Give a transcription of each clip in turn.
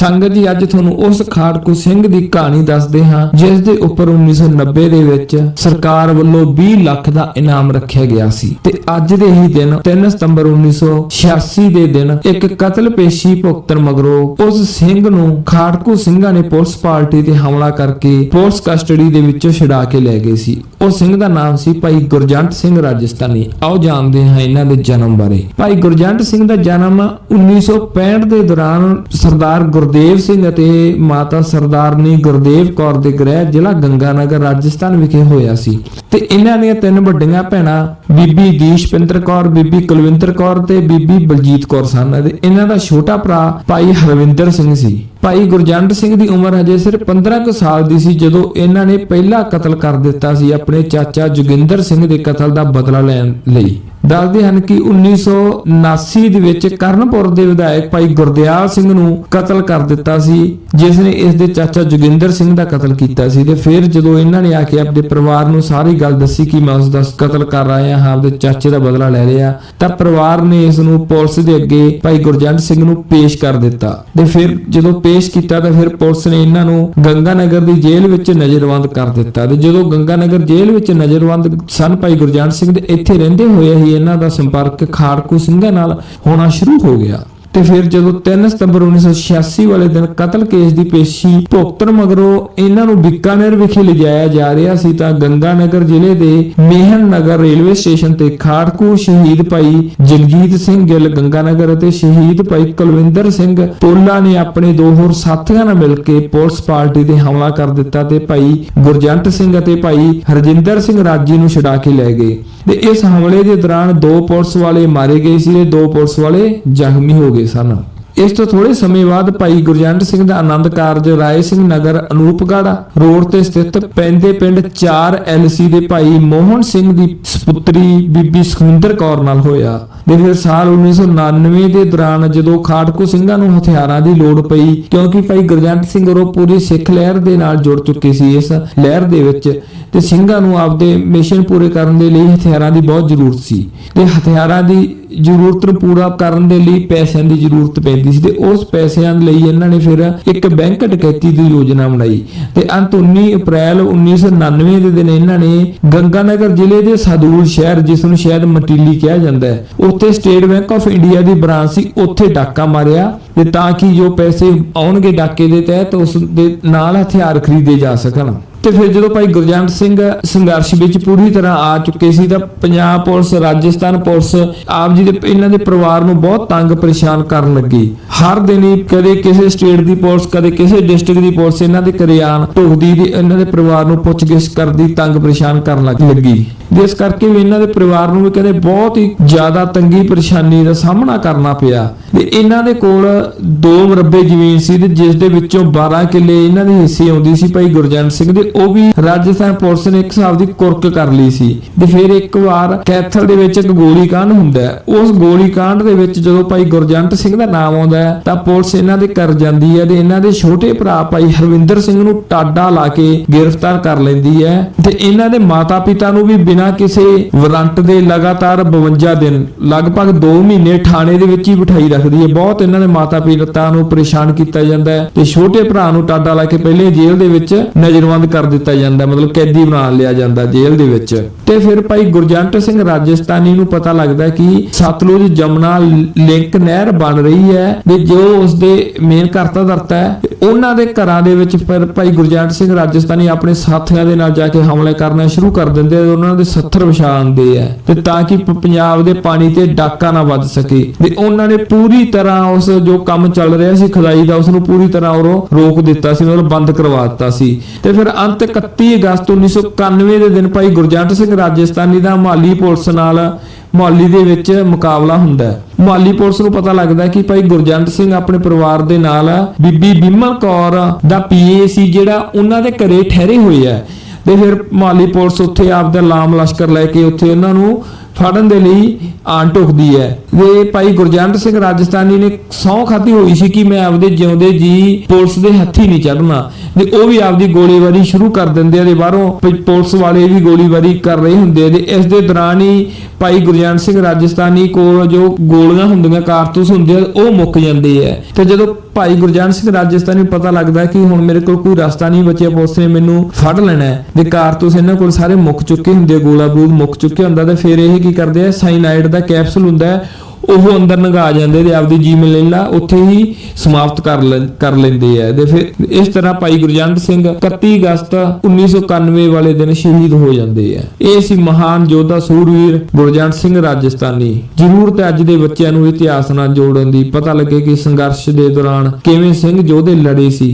ਸੰਗਤ ਜੀ, ਅੱਜ ਤੁਹਾਨੂੰ ਉਸ ਖਾੜਕੂ ਸਿੰਘ ਦੀ ਕਹਾਣੀ ਦੱਸਦੇ ਹਾਂ, ਜਿਸ ਦੇ ਉੱਪਰ 1990 ਦੇ ਵਿੱਚ ਸਰਕਾਰ ਵੱਲੋਂ 20 ਲੱਖ ਦਾ ਇਨਾਮ ਰੱਖਿਆ ਗਿਆ ਸੀ। ਤੇ ਅੱਜ ਦੇ ਹੀ ਦਿਨ 3 ਸਤੰਬਰ 1986 ਦੇ ਦਿਨ, ਇੱਕ ਕਤਲ ਪੇਸ਼ੀ ਭੁਗਤਣ ਮਗਰੋਂ ਉਸ ਸਿੰਘ ਨੂੰ ਖਾੜਕੂ ਸਿੰਘਾਂ ਨੇ ਪੁਲਿਸ ਪਾਰਟੀ ਤੇ ਹਮਲਾ ਕਰਕੇ ਪੁਲਿਸ ਕਸਟਡੀ ਦੇ ਵਿੱਚੋਂ ਛੁਡਾ ਕੇ ਲੈ ਗਏ ਸੀ। ਉਹ ਸਿੰਘ ਦਾ ਨਾਮ ਸੀ ਭਾਈ ਗੁਰਜੰਟ ਸਿੰਘ ਰਾਜਸਥਾਨੀ। ਆਓ ਜਾਣਦੇ ਹਾਂ ਇਹਨਾਂ ਦੇ ਜਨਮ ਬਾਰੇ। ਭਾਈ ਗੁਰਜੰਟ ਸਿੰਘ ਦਾ ਜਨਮ 1965 ਦੇ ਦੌਰਾਨ ਸਰਦਾਰ ਗੁਰ ਗੁਰਦੇਵ ਸਿੰਘ ਅਤੇ ਮਾਤਾ ਸਰਦਾਰਨੀ ਗੁਰਦੇਵ ਕੌਰ ਦੇ ਗ੍ਰਹਿ ਜ਼ਿਲ੍ਹਾ ਗੰਗਾਨਗਰ, ਰਾਜਸਥਾਨ ਵਿਖੇ ਹੋਇਆ ਸੀ। ਤੇ ਇਹਨਾਂ ਦੀਆਂ ਤਿੰਨ ਵੱਡੀਆਂ ਭੈਣਾਂ ਬੀਬੀ ਦੀਸ਼ਪਿੰਦਰ ਕੌਰ, ਬੀਬੀ ਕੁਲਵਿੰਦਰ ਕੌਰ ਤੇ ਬੀਬੀ ਬਲਜੀਤ ਕੌਰ ਸਨ ਅਤੇ ਇਹਨਾਂ ਦਾ ਛੋਟਾ ਭਰਾ ਭਾਈ ਹਰਵਿੰਦਰ ਸਿੰਘ ਸੀ। ਭਾਈ ਗੁਰਜੰਟ ਸਿੰਘ ਦੀ ਉਮਰ ਹਜੇ ਸਿਰਫ 15 ਕੁ ਸਾਲ ਦੀ ਸੀ ਜਦੋਂ ਇਹਨਾਂ ਨੇ ਪਹਿਲਾ ਕਤਲ ਕਰ ਦਿੱਤਾ ਸੀ ਆਪਣੇ ਚਾਚਾ ਜੋਗਿੰਦਰ ਸਿੰਘ ਦੇ ਕਤਲ ਦਾ ਬਦਲਾ ਲੈਣ ਲਈ। ਦੱਸਦੇ ਹਨ ਕਿ 1979 ਦੇ ਵਿੱਚ ਕਰਨਪੁਰ ਦੇ ਵਿਧਾਇਕ ਭਾਈ ਗੁਰਦਿਆਲ ਸਿੰਘ ਨੂੰ ਕਤਲ ਕਰ ਦਿੱਤਾ ਸੀ, ਜਿਸ ਨੇ ਇਸ ਦੇ ਚਾਚਾ ਜੋਗਿੰਦਰ ਸਿੰਘ ਦਾ ਕਤਲ ਕੀਤਾ ਸੀ ਤੇ ਫਿਰ ਜਦੋਂ ਇਹਨਾਂ ਨੇ ਆ ਕੇ ਆਪਣੇ ਪਰਿਵਾਰ ਨੂੰ ਸਾਰੀ ਗੱਲ ਦੱਸੀ ਕਿ ਮੈਂ ਉਸ ਦਾ ਕਤਲ ਕਰ ਆਇਆ ਹਾਂ ਆਪਣੇ ਚਾਚੇ ਦਾ ਬਦਲਾ ਲੈ ਰਿਹਾ ਤਾਂ ਪਰਿਵਾਰ ਨੇ ਇਸ ਨੂੰ ਪੁਲਿਸ ਦੇ ਅੱਗੇ ਭਾਈ ਗੁਰਜੰਟ ਸਿੰਘ ਨੂੰ ਪੇਸ਼ ਕਰ ਦਿੱਤਾ। ਤੇ ਫਿਰ ਜਦੋਂ ਪੇਸ਼ ਕੀਤਾ ਤਾਂ ਫਿਰ ਪੁਲਿਸ ਨੇ ਇਹਨਾਂ ਨੂੰ ਗੰਗਾਨਗਰ ਦੀ ਜੇਲ੍ਹ ਵਿੱਚ ਨਜ਼ਰਬੰਦ ਕਰ ਦਿੱਤਾ। ਤੇ ਜਦੋਂ ਗੰਗਾਨਗਰ ਜੇਲ੍ਹ ਵਿੱਚ ਨਜ਼ਰਬੰਦ ਸਨ ਭਾਈ ਗੁਰਜੰਟ ਸਿੰਘ ਦੇ ਇੱਥੇ ਰਹਿੰਦੇ ਹੋਏ ਹੀ ਇਹਨਾਂ ਦਾ ਸੰਪਰਕ ਖਾੜਕੂ ਸਿੰਘਾਂ ਨਾਲ ਹੋਣਾ ਸ਼ੁਰੂ ਹੋ ਗਿਆ। ਤੇ ਫਿਰ ਜਦੋਂ 3 ਸਤੰਬਰ 1986 ਵਾਲੇ ਦਿਨ ਕਤਲ ਕੇਸ ਦੀ ਪੇਸ਼ੀ ਭੁਗਤਣ ਮਗਰੋਂ ਇਹਨਾਂ ਨੂੰ ਬਿਕਾਨੇਰ ਵਿਖੇ ਲਿਜਾਇਆ ਜਾ ਰਿਹਾ ਸੀ ਤਾਂ ਗੰਗਾਨਗਰ ਜ਼ਿਲ੍ਹੇ ਦੇ ਮੇਹਨ ਨਗਰ ਰੇਲਵੇ ਸਟੇਸ਼ਨ ਤੇ ਖਾੜਕੂ ਸ਼ਹੀਦ ਭਾਈ ਜਗਜੀਤ ਸਿੰਘ ਗਿੱਲ, ਗੰਗਾਨਗਰ ਅਤੇ ਸ਼ਹੀਦ ਭਾਈ ਕੁਲਵਿੰਦਰ ਸਿੰਘ ਪੋਲਾ ਨੇ ਆਪਣੇ ਦੋ ਹੋਰ ਸਾਥੀਆਂ ਨਾਲ ਮਿਲ ਕੇ ਪੁਲਿਸ ਪਾਰਟੀ ਤੇ ਹਮਲਾ ਕਰ ਦਿੱਤਾ ਤੇ ਭਾਈ ਗੁਰਜੰਟ ਸਿੰਘ ਅਤੇ ਭਾਈ ਹਰਜਿੰਦਰ ਸਿੰਘ ਰਾਜੀ ਨੂੰ ਛੁਡਾ ਕੇ ਲੈ ਗਏ। ਤੇ ਇਸ ਹਮਲੇ ਦੇ ਦੌਰਾਨ ਦੋ ਪੁਲਿਸ ਵਾਲੇ ਮਾਰੇ ਗਏ ਸੀ ਤੇ ਦੋ ਪੁਲਿਸ ਵਾਲੇ ਜ਼ਖਮੀ ਹੋ ਗਏ ਸਨ। ਇਸ ਤੋਂ ਥੋੜੇ ਸਮੇਂ ਬਾਅਦ ਭਾਈ ਗੁਰਜੰਟ ਸਿੰਘ ਦਾ ਆਨੰਦ ਕਾਰਜ ਰਾਏ ਸਿੰਘ ਨਗਰ ਅਨੂਪਗੜ੍ਹ ਰੋਡ ਤੇ ਸਥਿਤ ਪੈਂਦੇ ਪਿੰਡ 4 ਐਲਸੀ ਦੇ ਭਾਈ ਮੋਹਨ ਸਿੰਘ ਦੀ ਸੁਪੁੱਤਰੀ ਬੀਬੀ ਸੁਖਿੰਦਰ ਕੌਰ ਨਾਲ ਹੋਇਆ। ਤੇ ਫਿਰ ਸਾਲ 1999 ਦੇ ਦੌਰਾਨ ਜਦੋਂ ਖਾੜਕੂ ਸਿੰਘਾਂ ਨੂੰ ਹਥਿਆਰਾਂ ਦੀ ਲੋੜ ਪਈ, ਕਿਉਂਕਿ ਭਾਈ ਗੁਰਜੰਟ ਸਿੰਘ ਉਹ ਪੂਰੀ ਸਿੱਖ ਲਹਿਰ ਦੇ ਨਾਲ ਜੁੜ ਚੁੱਕੇ ਸੀ ਇਸ ਲਹਿਰ ਦੇ ਵਿੱਚ ਤੇ ਸਿੰਘਾਂ ਨੂੰ ਆਪਦੇ ਮਿਸ਼ਨ ਪੂਰੇ ਕਰਨ ਦੇ ਲਈ ਹਥਿਆਰਾਂ ਦੀ ਬਹੁਤ ਜ਼ਰੂਰਤ ਸੀ। ਤੇ ਹਥਿਆਰਾਂ ਦੀ ਜ਼ਰੂਰਤ ਨੂੰ ਪੂਰਾ ਕਰਨ ਦੇ ਲਈ ਪੈਸਿਆਂ ਦੀ ਜ਼ਰੂਰਤ ਪੈਂਦੀ ਸੀ ਤੇ ਉਸ ਪੈਸਿਆਂ ਲਈ ਇਹਨਾਂ ਨੇ ਫਿਰ ਇੱਕ ਬੈਂਕ ਡਕੈਤੀ ਦੀ ਯੋਜਨਾ ਬਣਾਈ। ਤੇ ਅੰਤ 19 ਅਪ੍ਰੈਲ 1999 ਦੇ ਦਿਨ ਇਹਨਾਂ ਨੇ ਗੰਗਾਨਗਰ ਜ਼ਿਲ੍ਹੇ ਦੇ ਸਾਦੂਲ ਸ਼ਹਿਰ, ਜਿਸ ਨੂੰ ਸ਼ਾਇਦ ਮਟੀਲੀ ਕਿਹਾ ਜਾਂਦਾ ਹੈ, ਉੱਥੇ ਸਟੇਟ ਬੈਂਕ ਆਫ ਇੰਡੀਆ ਦੀ ਬ੍ਰਾਂਚ ਸੀ, ਉੱਥੇ ਡਾਕਾ ਮਾਰਿਆ ਤੇ ਤਾਂ ਕਿ ਜੋ ਪੈਸੇ ਆਉਣਗੇ ਡਾਕੇ ਦੇ ਤਹਿਤ ਉਸ ਦੇ ਨਾਲ ਹਥਿਆਰ ਖਰੀਦੇ ਜਾ ਸਕਣ। ਤੇ ਫਿਰ ਜਦੋਂ ਭਾਈ ਗੁਰਜੰਟ ਸਿੰਘ ਸੰਘਰਸ਼ ਵਿੱਚ ਪੂਰੀ ਤਰ੍ਹਾਂ ਆ ਚੁੱਕੇ ਸੀ ਤਾਂ ਪੰਜਾਬ ਪੁਲਿਸ, ਰਾਜਸਥਾਨ ਪੁਲਿਸ ਆਪ ਜੀ ਦੇ ਇਹਨਾਂ ਦੇ ਪਰਿਵਾਰ ਨੂੰ ਬਹੁਤ ਤੰਗ ਪਰੇਸ਼ਾਨ ਕਰਨ ਲੱਗੀ। ਹਰ ਦਿਨ ਹੀ ਕਦੇ ਕਿਸੇ ਸਟੇਟ ਦੀ ਪੁਲਿਸ, ਕਦੇ ਕਿਸੇ ਡਿਸਟ੍ਰਿਕਟ ਦੀ ਪੁਲਿਸ ਇਹਨਾਂ ਦੇ ਘਰੇ ਆਣ ਢੁਕਦੀ ਇਹਨਾਂ ਦੇ ਪਰਿਵਾਰ ਨੂੰ ਪੁੱਛਗਿੱਛ ਕਰਦੀ, ਤੰਗ ਪਰੇਸ਼ਾਨ ਕਰਨ ਲੱਗ, ਲੱਗੀ। ਜਿਸ ਕਰਕੇ ਵੀ ਇਹਨਾਂ ਦੇ ਪਰਿਵਾਰ ਨੂੰ ਵੀ ਕਹਿੰਦੇ ਬਹੁਤ ਹੀ ਜ਼ਿਆਦਾ ਤੰਗੀ ਪਰੇਸ਼ਾਨੀ ਦਾ ਸਾਹਮਣਾ ਕਰਨਾ ਪਿਆ। ਤੇ ਇਹਨਾਂ ਦੇ ਕੋਲ ਦੋ ਮਰਬੇ ਜ਼ਮੀਨ ਸੀ ਤੇ ਜਿਸ ਦੇ ਵਿੱਚੋਂ 12 ਕਿੱਲੇ ਇਹਨਾਂ ਦੇ ਹਿੱਸੇ ਆਉਂਦੀ ਸੀ ਭਾਈ ਗੁਰਜਨ ਸਿੰਘ ਦੇ, ਉਹ ਵੀ ਰਾਜਸਥਾਨ ਪੁਲਿਸ ਨੇ ਇੱਕ ਹਿਸਾਬ ਦੀ ਕੁਰਕ ਕਰ ਲਈ ਸੀ। ਤੇ ਫਿਰ ਇੱਕ ਵਾਰ ਕੈਥਲ ਦੇ ਵਿੱਚ ਇੱਕ ਗੋਲੀकांड ਹੁੰਦਾ ਹੈ। ਉਸ ਗੋਲੀकांड ਦੇ ਵਿੱਚ ਜਦੋਂ ਭਾਈ ਗੁਰਜੰਟ ਸਿੰਘ ਦਾ ਨਾਮ ਆਉਂਦਾ ਹੈ, ਤਾਂ ਪੁਲਿਸ ਇਹਨਾਂ ਦੇ ਕਰ ਜਾਂਦੀ ਹੈ ਤੇ ਇਹਨਾਂ ਦੇ ਛੋਟੇ ਭਰਾ ਭਾਈ ਹਰਵਿੰਦਰ ਸਿੰਘ ਨੂੰ ਟਾਡਾ ਲਾ ਕੇ ਗ੍ਰਿਫਤਾਰ ਕਰ ਲੈਂਦੀ ਹੈ। ਤੇ ਇਹਨਾਂ ਦੇ ਮਾਤਾ-ਪਿਤਾ ਨੂੰ ਵੀ ਬਿਨਾਂ ਕਿਸੇ ਵਾਰੰਟ ਦੇ ਲਗਾਤਾਰ 52 ਦਿਨ, ਲਗਭਗ 2 ਮਹੀਨੇ ਥਾਣੇ ਦੇ ਵਿੱਚ ਹੀ ਬਿਠਾਈ ਰੱਖਦੀ ਹੈ। ਬਹੁਤ ਇਹਨਾਂ ਦੇ ਮਾਤਾ-ਪਿਤਾ ਨੂੰ ਪਰੇਸ਼ਾਨ ਕੀਤਾ ਜਾਂਦਾ ਹੈ ਤੇ ਛੋਟੇ ਭਰਾ ਨੂੰ ਟਾਡਾ ਲਾ ਕੇ ਪਹਿਲੇ ਜੇਲ੍ਹ ਦੇ ਵਿੱਚ ਨਜ਼ਰਬੰਦ ਕਰ ਦਿੱਤਾ ਜਾਂਦਾ ਮਤਲਬ ਕੈਦੀ ਬਣਾ ਲਿਆ ਜਾਂਦਾ ਜੇਲ੍ਹ ਦੇ ਵਿੱਚ। ਤੇ ਫਿਰ ਭਾਈ ਗੁਰਜੰਟ ਸਿੰਘ ਰਾਜਸਥਾਨੀ ਨੂੰ ਪਤਾ ਲੱਗਦਾ ਕਿ ਸਤਲੁਜ ਜਮਨਾ ਲਿੰਕ ਨਹਿਰ ਬਣ ਰਹੀ ਹੈ ਤੇ ਜੋ ਉਸ ਦੇ ਮੇਨ ਕਰਤਾ ਦਰਤਾ ਹੈ, ਉਹਨਾਂ ਦੇ ਘਰਾਂ ਦੇ ਵਿੱਚ ਫਿਰ ਭਾਈ ਗੁਰਜੰਟ ਸਿੰਘ ਰਾਜਸਥਾਨੀ ਆਪਣੇ ਸਾਥੀਆਂ ਦੇ ਨਾਲ ਜਾ ਕੇ ਹਮਲੇ ਕਰਨਾ ਸ਼ੁਰੂ ਕਰ ਦਿੰਦੇ ਉਹਨਾਂ ਦੇ 70 ਵਿਛਾਉਂਦੇ ਆ ਤੇ ਤਾਂ ਕਿ ਪੰਜਾਬ ਦੇ ਪਾਣੀ ਤੇ ਡਾਕਾ ਨਾ ਵੱਜ ਸਕੇ। ਤੇ ਉਹਨਾਂ ਨੇ ਪੂਰੀ ਤਰ੍ਹਾਂ ਉਸ ਜੋ ਕੰਮ ਚੱਲ ਰਿਹਾ ਸੀ ਖੁਦਾਈ ਦਾ ਉਸ ਨੂੰ ਪੂਰੀ ਤਰ੍ਹਾਂ ਉਹ ਰੋਕ ਦਿੱਤਾ ਸੀ ਮਤਲਬ ਬੰਦ ਕਰਵਾ ਦਿੱਤਾ ਸੀ। ਤੇ ਫਿਰ ਅੰਤ 31 ਅਗਸਤ 1991 ਦੇ ਦਿਨ ਭਾਈ ਗੁਰਜੰਟ ਸਿੰਘ ਰਾਜਸਥਾਨੀ ਦਾ ਮਾਲੀ ਪੁਲਿਸ ਨਾਲ ਮੌਲੀ ਦੇ ਵਿੱਚ ਮੁਕਾਬਲਾ ਹੁੰਦਾ ਹੈ। ਮੌਲੀ ਪੁਲਿਸ ਨੂੰ ਪਤਾ ਲੱਗਦਾ ਕਿ ਭਾਈ ਗੁਰਜੰਟ ਸਿੰਘ ਆਪਣੇ ਪਰਿਵਾਰ ਦੇ ਨਾਲ ਬੀਬੀ ਬਿਮਲ ਕੌਰ ਦਾ ਪੀਏ ਸੀ ਜਿਹੜਾ ਉਹਨਾਂ ਦੇ ਘਰੇ ਠਹਿਰੇ ਹੋਏ ਆ ਤੇ ਫਿਰ ਮਾਲੀ ਪੁਲਿਸ ਉੱਥੇ ਆਪਦਾ ਲਾਮ ਲਸ਼ਕਰ ਲੈ ਕੇ ਉੱਥੇ ਉਹਨਾਂ ਨੂੰ ਫੜਨ ਦੇ ਲਈ ਆਣ ਢੁਕਦੀ ਹੈ। ਤੇ ਭਾਈ ਗੁਰਜੰਟ ਸਿੰਘ ਰਾਜਸਥਾਨੀ ਨੇ ਸਹੁੰ ਖਾਧੀ ਹੋਈ ਸੀ ਕਿ ਮੈਂ ਆਪਦੇ ਜਿਉਂਦੇ ਜੀ ਪੁਲਿਸ ਦੇ ਹੱਥੀ ਨਹੀਂ ਚੜਨਾ ਤੇ ਉਹ ਵੀ ਆਪਦੀ ਗੋਲੀਬਾਰੀ ਸ਼ੁਰੂ ਕਰ ਦਿੰਦੇ ਆ ਤੇ ਬਾਹਰੋਂ ਪੁਲਿਸ ਵਾਲੇ ਵੀ ਗੋਲੀਬਾਰੀ ਕਰ ਰਹੇ ਹੁੰਦੇ ਆ ਤੇ ਇਸ ਦੇ ਦੌਰਾਨ ਹੀ ਭਾਈ ਗੁਰਜੰਟ ਸਿੰਘ ਰਾਜਸਥਾਨੀ ਕੋਲ ਜੋ ਗੋਲੀਆਂ ਹੁੰਦੀਆਂ ਕਾਰਤੂਸ ਹੁੰਦੇ ਆ ਉਹ ਮੁੱਕ ਜਾਂਦੇ ਆ। ਤੇ ਜਦੋਂ ਭਾਈ ਗੁਰਜੰਟ ਸਿੰਘ ਰਾਜਸਥਾਨੀ ਨੂੰ ਪਤਾ ਲੱਗਦਾ ਕਿ ਹੁਣ ਮੇਰੇ ਕੋਲ ਕੋਈ ਰਸਤਾ ਨਹੀਂ ਬਚਿਆ ਪੁਲਿਸ ਨੇ ਮੈਨੂੰ ਫੜ ਲੈਣਾ ਹੈ ਤੇ ਕਾਰਤੂਸ ਇਹਨਾਂ ਕੋਲ ਸਾਰੇ ਮੁੱਕ ਚੁੱਕੇ ਹੁੰਦੇ ਆ, ਗੋਲਾ ਬੂਦ ਮੁੱਕ ਚੁੱਕਿਆ ਹੁੰਦਾ ਤੇ ਫਿਰ ਇਹ ਕੀ ਕਰਦੇ ਆ ਸਾਈਨਾਈਡ ਦਾ ਕੈਪਸੂਲ ਹੁੰਦਾ ਹੈ ਉਹ ਅੰਦਰ ਨਗਾ ਜਾਂਦੇ ਤੇ ਆਪਦੀ ਜੀਵਨ ਲੀਲਾ ਉੱਥੇ ਹੀ ਸਮਾਪਤ ਕਰ ਕਰ ਲੈਂਦੇ ਆ। ਤੇ ਫਿਰ ਇਸ ਤਰ੍ਹਾਂ ਭਾਈ ਗੁਰਜੰਟ ਸਿੰਘ 31 ਅਗਸਤ 1991 ਵਾਲੇ ਦਿਨ ਸ਼ਹੀਦ ਹੋ ਜਾਂਦੇ ਆ। ਇਹ ਸੀ ਮਹਾਨ ਯੋਧਾ ਸੂਰਵੀਰ ਗੁਰਜੰਟ ਸਿੰਘ ਰਾਜਸਥਾਨੀ। ਜ਼ਰੂਰਤ ਹੈ ਅੱਜ ਦੇ ਬੱਚਿਆਂ ਨੂੰ ਇਤਿਹਾਸ ਨਾਲ ਜੋੜਨ ਦੀ ਪਤਾ ਲੱਗੇ ਕਿ ਸੰਘਰਸ਼ ਦੇ ਦੌਰਾਨ ਕਿਵੇਂ ਸਿੰਘ ਯੋਧੇ ਲੜੇ ਸੀ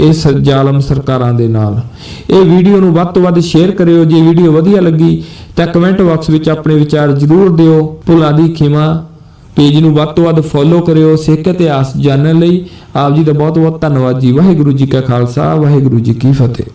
ਇਹ ਜ਼ਾਲਮ ਸਰਕਾਰਾਂ ਦੇ ਨਾਲ। ਇਹ ਵੀਡੀਓ ਨੂੰ ਵੱਧ ਤੋਂ ਵੱਧ ਸ਼ੇਅਰ ਕਰਿਓ। ਜੇ ਵੀਡੀਓ ਵਧੀਆ ਲੱਗੀ ਤਾਂ ਕਮੈਂਟ ਬਾਕਸ ਵਿੱਚ ਆਪਣੇ ਵਿਚਾਰ ਜ਼ਰੂਰ ਦਿਓ। ਭੁੱਲਾਂ ਦੀ ਖਿਮਾ। ਪੇਜ ਨੂੰ ਵੱਧ ਤੋਂ ਵੱਧ ਫੋਲੋ ਕਰਿਓ, ਸਿੱਖ ਇਤਿਹਾਸ ਜਾਣਨ ਲਈ ਆਪ ਜੀ ਦਾ ਬਹੁਤ ਬਹੁਤ ਧੰਨਵਾਦ ਜੀ। ਵਾਹਿਗੁਰੂ ਜੀ ਕਾ ਖਾਲਸਾ, ਵਾਹਿਗੁਰੂ ਜੀ ਕੀ ਫਤਿਹ।